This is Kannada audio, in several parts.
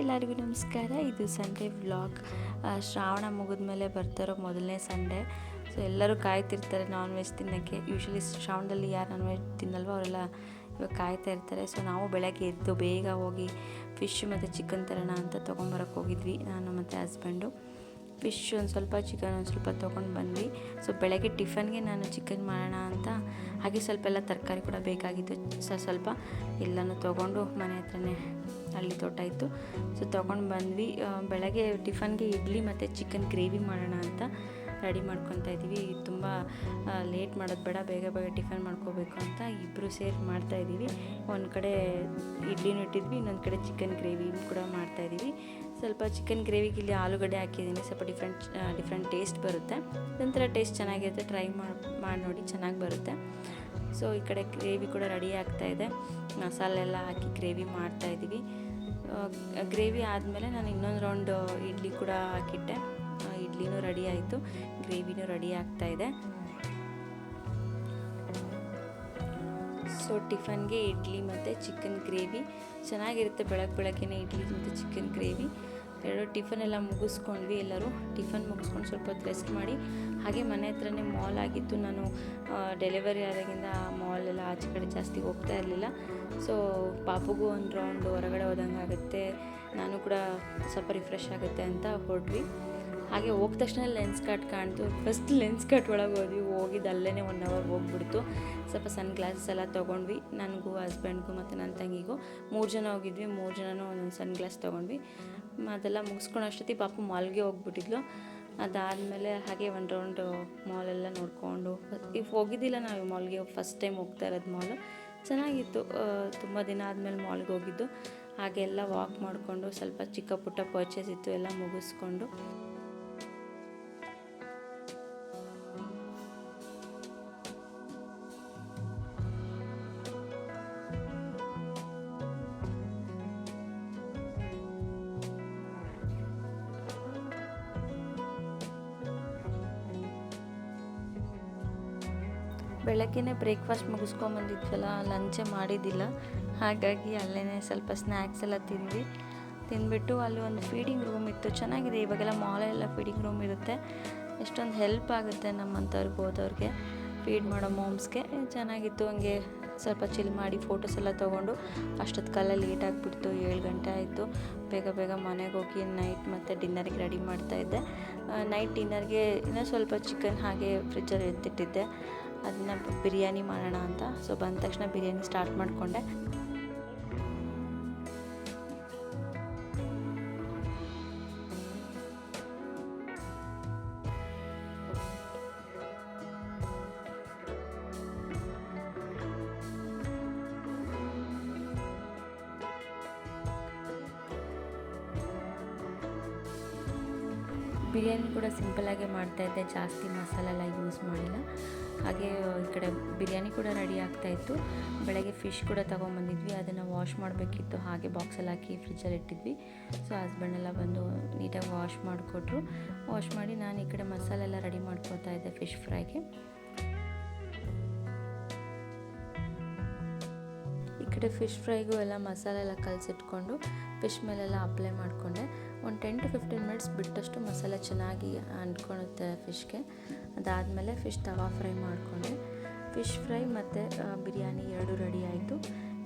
ಎಲ್ಲರಿಗೂ ನಮಸ್ಕಾರ. ಇದು ಸಂಡೇ ವ್ಲಾಗ್. ಶ್ರಾವಣ ಮುಗಿದ ಮೇಲೆ ಬರ್ತಾರೋ ಮೊದಲನೇ ಸಂಡೇ. ಸೊ ಎಲ್ಲರೂ ಕಾಯ್ತಿರ್ತಾರೆ ನಾನ್ ವೆಜ್ ತಿನ್ನೋಕ್ಕೆ. ಯೂಶ್ವಲಿ ಶ್ರಾವಣದಲ್ಲಿ ಯಾರು ನಾನ್ ವೆಜ್ ತಿನ್ನಲ್ವೋ ಅವರೆಲ್ಲ ಇವಾಗ ಕಾಯ್ತಾ ಇರ್ತಾರೆ. ಸೊ ನಾವು ಬೆಳಗ್ಗೆ ಎದ್ದು ಬೇಗ ಹೋಗಿ ಫಿಶ್ ಮತ್ತು ಚಿಕನ್ ತರೋಣ ಅಂತ ತೊಗೊಂಬರಕ್ಕೆ ಹೋಗಿದ್ವಿ, ನಾನು ಮತ್ತು ಹಸ್ಬೆಂಡು ಫಿಶ್ ಒಂದು ಸ್ವಲ್ಪ ಚಿಕನ್ ಒಂದು ಸ್ವಲ್ಪ ತೊಗೊಂಡು ಬಂದ್ವಿ. ಸೊ ಬೆಳಗ್ಗೆ ಟಿಫನ್ಗೆ ನಾನು ಚಿಕನ್ ಮಾಡೋಣ ಅಂತ, ಹಾಗೆ ಸ್ವಲ್ಪ ಎಲ್ಲ ತರಕಾರಿ ಕೂಡ ಬೇಕಾಗಿತ್ತು. ಸೊ ಸ್ವಲ್ಪ ಎಲ್ಲನೂ ತೊಗೊಂಡು ಮನೆ ಹತ್ರನೇ ಹಳ್ಳಿ ತೋಟ ಇತ್ತು. ಸೊ ತೊಗೊಂಡು ಬಂದ್ವಿ. ಬೆಳಗ್ಗೆ ಟಿಫನ್ಗೆ ಇಡ್ಲಿ ಮತ್ತು ಚಿಕನ್ ಗ್ರೇವಿ ಮಾಡೋಣ ಅಂತ ರೆಡಿ ಮಾಡ್ಕೊತಾ ಇದ್ದೀವಿ. ತುಂಬ ಲೇಟ್ ಮಾಡೋದು ಬೇಡ, ಬೇಗ ಬೇಗ ಟಿಫನ್ ಮಾಡ್ಕೋಬೇಕು ಅಂತ ಇಬ್ಬರು ಸೇರಿ ಮಾಡ್ತಾಯಿದ್ದೀವಿ ಒಂದು ಕಡೆ ಇಡ್ಲಿನೂ ಇಟ್ಟಿದ್ವಿ, ಇನ್ನೊಂದು ಕಡೆ ಚಿಕನ್ ಗ್ರೇವಿ ಕೂಡ ಮಾಡ್ತಾಯಿದ್ದೀವಿ ಸ್ವಲ್ಪ ಚಿಕನ್ ಗ್ರೇವಿಗೆ ಇಲ್ಲಿ ಆಲೂಗಡ್ಡೆ ಹಾಕಿದ್ದೀನಿ. ಸ್ವಲ್ಪ ಡಿಫ್ರೆಂಟ್ ಡಿಫ್ರೆಂಟ್ ಟೇಸ್ಟ್ ಬರುತ್ತೆ. ಒಂಥರ ಟೇಸ್ಟ್ ಚೆನ್ನಾಗಿರುತ್ತೆ. ಟ್ರೈ ಮಾಡಿ ಮಾಡಿ ನೋಡಿ ಚೆನ್ನಾಗಿ ಬರುತ್ತೆ. ಸೊ ಈ ಕಡೆ ಗ್ರೇವಿ ಕೂಡ ರೆಡಿ ಆಗ್ತಾ ಇದೆ. ಮಸಾಲೆ ಎಲ್ಲ ಹಾಕಿ ಗ್ರೇವಿ ಮಾಡ್ತಾ ಇದ್ದೀವಿ. ಗ್ರೇವಿ ಆದಮೇಲೆ ನಾನು ಇನ್ನೊಂದು ರೌಂಡ್ ಇಡ್ಲಿ ಕೂಡ ಹಾಕಿಟ್ಟೆ. ಇಡ್ಲಿನೂ ರೆಡಿ ಆಯಿತು. ಗ್ರೇವಿನೂ ರೆಡಿ ಆಗ್ತಾ ಇದೆ. ಸೊ ಟಿಫನ್ಗೆ ಇಡ್ಲಿ ಮತ್ತು ಚಿಕನ್ ಗ್ರೇವಿ. ಚೆನ್ನಾಗಿರುತ್ತೆ. ಬೆಳಗ್ಗೆ ಬೆಳಗ್ಗೆನೇ ಇಡ್ಲಿ ಮತ್ತು ಚಿಕನ್ ಗ್ರೇವಿ. ಎರಡು ಟಿಫನ್ ಎಲ್ಲ ಮುಗಿಸ್ಕೊಂಡ್ವಿ. ಎಲ್ಲರೂ ಟಿಫನ್ ಮುಗಿಸ್ಕೊಂಡು ಸ್ವಲ್ಪ ಹೊತ್ತು ರೆಸ್ಟ್ ಮಾಡಿ. ಹಾಗೆ ಮನೆ ಹತ್ರನೇ ಮಾಲ್ ಆಗಿತ್ತು. ನಾನು ಡೆಲಿವರಿ ಆದಾಗಿಂದ ಮಾಲ್ ಎಲ್ಲ ಆಚೆ ಕಡೆ ಜಾಸ್ತಿ ಹೋಗ್ತಾ ಇರಲಿಲ್ಲ. ಸೊ ಪಾಪುಗೂ ಒಂದು ರೌಂಡ್ ಹೊರಗಡೆ ಹೋದಂಗೆ ಆಗುತ್ತೆ. ನಾನು ಕೂಡ ಸ್ವಲ್ಪ ರಿಫ್ರೆಶ್ ಆಗುತ್ತೆ ಅಂತ ಹೊರಟ್ವಿ. ಹಾಗೆ ಹೋದ ತಕ್ಷಣ ಲೆನ್ಸ್ ಕಟ್ ಕಾಣ್ತು. ಫಸ್ಟ್ ಲೆನ್ಸ್ ಕಟ್ ಒಳಗೆ ಹೋದ್ವಿ. ಹೋಗಿದ್ದು ಅಲ್ಲೇ ಒನ್ ಅವರ್ ಹೋಗ್ಬಿಡ್ತು. ಸ್ವಲ್ಪ ಸನ್ ಗ್ಲಾಸಸ್ ಎಲ್ಲ ತೊಗೊಂಡ್ವಿ. ನನಗೂ ಹಸ್ಬೆಂಡ್ಗೂ ಮತ್ತು ನನ್ನ ತಂಗಿಗೂ. ಮೂರು ಜನ ಹೋಗಿದ್ವಿ. ಮೂರು ಜನನೂ ಒಂದೊಂದು ಸನ್ ಗ್ಲಾಸ್ ತೊಗೊಂಡ್ವಿ. ಅದೆಲ್ಲ ಮುಗಿಸ್ಕೊಂಡು ಅಷ್ಟೊತ್ತಿಗೆ ಪಾಪ ಮಾಲ್ಗೆ ಹೋಗ್ಬಿಟ್ಟಿದ್ಲು. ಅದಾದಮೇಲೆ ಹಾಗೆ ಒಂದು ರೌಂಡು ಮಾಲೆಲ್ಲ ನೋಡಿಕೊಂಡು ಈಗ ಹೋಗಿದ್ದಿಲ್ಲ ನಾವು ಮಾಲ್ಗೆ ಫಸ್ಟ್ ಟೈಮ್ ಹೋಗ್ತಾ ಇರೋದು ಮಾಲು ಚೆನ್ನಾಗಿತ್ತು ತುಂಬ ದಿನ ಆದಮೇಲೆ ಮಾಲ್ಗೆ ಹೋಗಿದ್ದು. ಹಾಗೆಲ್ಲ ವಾಕ್ ಮಾಡಿಕೊಂಡು ಸ್ವಲ್ಪ ಚಿಕ್ಕ ಪುಟ್ಟ ಪರ್ಚೇಸ್ ಇತ್ತು, ಎಲ್ಲ ಮುಗಿಸ್ಕೊಂಡು. ಬೆಳಗ್ಗೆನೇ ಬ್ರೇಕ್ಫಾಸ್ಟ್ ಮುಗಿಸ್ಕೊಂಬಂದಿದ್ವಲ್ಲ ಲಂಚೆ ಮಾಡಿದ್ದಿಲ್ಲ. ಹಾಗಾಗಿ ಅಲ್ಲೇ ಸ್ವಲ್ಪ ಸ್ನ್ಯಾಕ್ಸ್ ಎಲ್ಲ ತಿಂದ್ವಿ. ತಿಂದ್ಬಿಟ್ಟು ಅಲ್ಲಿ ಒಂದು ಫೀಡಿಂಗ್ ರೂಮ್ ಇತ್ತು. ಚೆನ್ನಾಗಿದೆ, ಇವಾಗೆಲ್ಲ ಮಾಲೆಲ್ಲ ಫೀಡಿಂಗ್ ರೂಮ್ ಇರುತ್ತೆ. ಎಷ್ಟೊಂದು ಹೆಲ್ಪ್ ಆಗುತ್ತೆ ನಮ್ಮಂಥವ್ರಿಗೆ, ಹೋದವ್ರಿಗೆ. ಫೀಡ್ ಮಾಡೋ ಮೋಮ್ಸ್ಗೆ ಚೆನ್ನಾಗಿತ್ತು. ಹಂಗೆ ಸ್ವಲ್ಪ ಚಿಲ್ ಮಾಡಿ ಫೋಟೋಸ್ ಎಲ್ಲ ತೊಗೊಂಡು, ಅಷ್ಟೊತ್ತು ಕಾಲ ಲೇಟ್ ಆಗಿಬಿಡ್ತು. ಏಳು ಗಂಟೆ ಆಯಿತು. ಬೇಗ ಬೇಗ ಮನೆಗೆ ಹೋಗಿ ನೈಟ್ ಮತ್ತು ಡಿನ್ನರಿಗೆ ರೆಡಿ ಮಾಡ್ತಾಯಿದ್ದೆ ನೈಟ್ ಡಿನ್ನರ್ಗೆ ಇನ್ನೂ ಸ್ವಲ್ಪ ಚಿಕನ್ ಹಾಗೆ ಫ್ರಿಜ್ಜಲ್ಲಿ ಎತ್ತಿಟ್ಟಿದ್ದೆ. ಅದನ್ನ ಬಿರಿಯಾನಿ ಮಾಡೋಣ ಅಂತ. ಸೊ ಬಂದ ತಕ್ಷಣ ಬಿರಿಯಾನಿ ಸ್ಟಾರ್ಟ್ ಮಾಡಿಕೊಂಡೆ. ಬಿರಿಯಾನಿ ಕೂಡ ಸಿಂಪಲಾಗೆ ಮಾಡ್ತಾಯಿದ್ದೆ ಜಾಸ್ತಿ ಮಸಾಲೆಲ್ಲ ಯೂಸ್ ಮಾಡಿಲ್ಲ. ಹಾಗೆ ಈ ಕಡೆ ಬಿರಿಯಾನಿ ಕೂಡ ರೆಡಿ ಆಗ್ತಾಯಿತ್ತು ಬೆಳಗ್ಗೆ ಫಿಶ್ ಕೂಡ ತೊಗೊಂಬಂದಿದ್ವಿ. ಅದನ್ನು ವಾಶ್ ಮಾಡಬೇಕಿತ್ತು. ಹಾಗೆ ಬಾಕ್ಸಲ್ಲಿ ಹಾಕಿ ಫ್ರಿಜ್ಜಲ್ಲಿ ಇಟ್ಟಿದ್ವಿ. ಸೊ ಹಸ್ಬೆಂಡೆಲ್ಲ ಬಂದು ನೀಟಾಗಿ ವಾಶ್ ಮಾಡಿಕೊಟ್ರು. ವಾಶ್ ಮಾಡಿ ನಾನು ಈ ಕಡೆ ಮಸಾಲೆ ಎಲ್ಲ ರೆಡಿ ಮಾಡ್ಕೊತಾ ಇದ್ದೆ ಫಿಶ್ ಫ್ರೈಗೆ ಕಡೆ ಫಿಶ್ ಫ್ರೈಗೂ ಎಲ್ಲ ಮಸಾಲೆ ಎಲ್ಲ ಕಲಸಿಟ್ಕೊಂಡು ಫಿಶ್ ಮೇಲೆಲ್ಲ ಅಪ್ಲೈ ಮಾಡಿಕೊಂಡೆ. ಒಂದು ಟೆನ್ ಟು ಫಿಫ್ಟೀನ್ ಮಿನಿಟ್ಸ್ ಬಿಟ್ಟಷ್ಟು ಮಸಾಲೆ ಚೆನ್ನಾಗಿ ಅಂಟ್ಕೊಳುತ್ತೆ ಫಿಶ್ಗೆ ಅದಾದಮೇಲೆ ಫಿಶ್ ತವಾ ಫ್ರೈ ಮಾಡಿಕೊಂಡೆ. ಫಿಶ್ ಫ್ರೈ ಮತ್ತು ಬಿರಿಯಾನಿ ಎರಡು ರೆಡಿ ಆಯಿತು.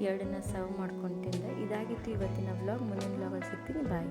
ಎರಡನ್ನ ಸರ್ವ್ ಮಾಡ್ಕೊಂಡು ತಿಂದೆ. ಇದಾಗಿತ್ತು ಇವತ್ತಿನ ವ್ಲಾಗ್ ಮುಂದಿನ ವ್ಲಾಗಲ್ಲಿ ಸಿಗ್ತೀನಿ. ಬಾಯ್